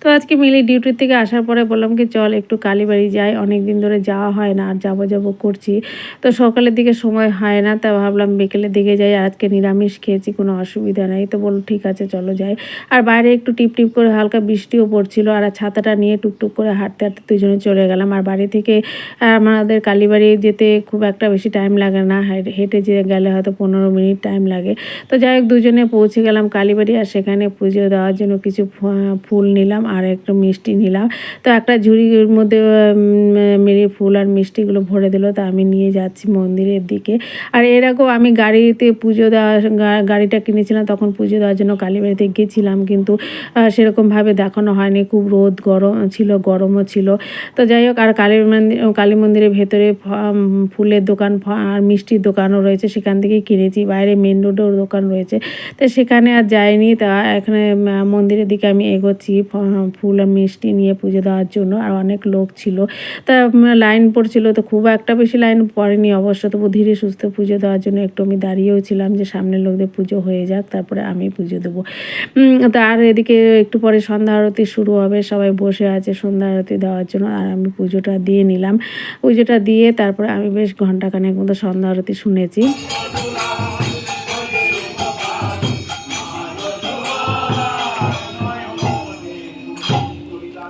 তো আজকে মিলি ডিউটির থেকে আসার পরে বললাম কি, চল একটু কালীবাড়ি যাই অনেক দিন ধরে যাওয়া হয় না, আর যাব যাব করছি। তো সকালের দিকে সময় হয় না, তা ভাবলাম বিকেলের দিকে যাই, আর আজকে নিরামিষ খেয়েছি, কোনো অসুবিধা নেই। তো বলল, ঠিক আছে, চলো যাই। আর বাইরে একটু টিপ টিপ করে হালকা বৃষ্টিও পড়ছিল, আর ছাতাটা নিয়ে টুকটুক করে হাঁটতে হাঁটতে দুজনে চলে গেলাম। আর বাড়ি থেকে আমাদের কালীবাড়ি যেতে খুব একটা বেশি টাইম লাগে না, হেঁটে- যে গেলে হয়তো পনেরো মিনিট টাইম লাগে। তো যাই হোক, দুজনে পৌঁছে গেলাম কালীবাড়ি, আর সেখানে পুজো দেওয়ার জন্য কিছু ফুল নিলাম। আর একটু মিষ্টি নিলাম। তো একটা ঝুড়ির মধ্যে মেরে ফুল আর মিষ্টিগুলো ভরে দিল। তা আমি নিয়ে যাচ্ছি মন্দিরের দিকে। আর এরকম আমি গাড়িতে পুজো দেওয়া গাড়িটা কিনেছিলাম। তখন পুজো দেওয়ার জন্য কালীবাড়িতে গেছিলাম। কিন্তু সেরকমভাবে দেখানো হয়নি। খুব রোদ, গরম ছিল, গরমও ছিল। তো যাই হোক, আর কালী মন্দির কালী মন্দিরের ভেতরে ফুলের দোকান আর মিষ্টির দোকানও রয়েছে। সেখান থেকেই কিনেছি। বাইরে মেন রোডেও দোকান রয়েছে। তো সেখানে আর যাইনি। তা এখানে মন্দিরের দিকে আমি এগোচ্ছি। ফুল আর মিষ্টি নিয়ে পুজো দেওয়ার জন্য আর অনেক লোক ছিল। তা লাইন পড়ছিল তো খুব একটা বেশি লাইন পড়েনি অবশ্য। তবু ধীরে সুস্থ পুজো দেওয়ার জন্য একটু আমি দাঁড়িয়েও ছিলাম যে সামনের লোকদের পুজো হয়ে যাক তারপরে আমি পুজো দেবো। উম, তা আর এদিকে একটু পরে সন্ধ্যা আরতি শুরু হবে সবাই বসে আছে সন্ধ্যা আরতি দেওয়ার জন্য আর আমি পুজোটা দিয়ে নিলাম। পুজোটা দিয়ে তারপরে আমি বেশ ঘন্টাখানেক মতো সন্ধ্যা আরতি শুনেছি।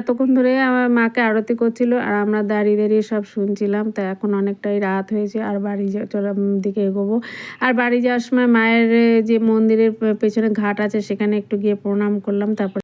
এতক্ষণ ধরে আমার মাকে আরতি করছিল আর আমরা দাঁড়িয়ে দাঁড়িয়ে সব শুনছিলাম। তো এখন অনেকটাই রাত হয়েছে আর বাড়ি চলার দিকে এগোবো। আর বাড়ি যাওয়ার সময় মায়ের যে মন্দিরের পেছনে ঘাট আছে সেখানে একটু গিয়ে প্রণাম করলাম, তারপর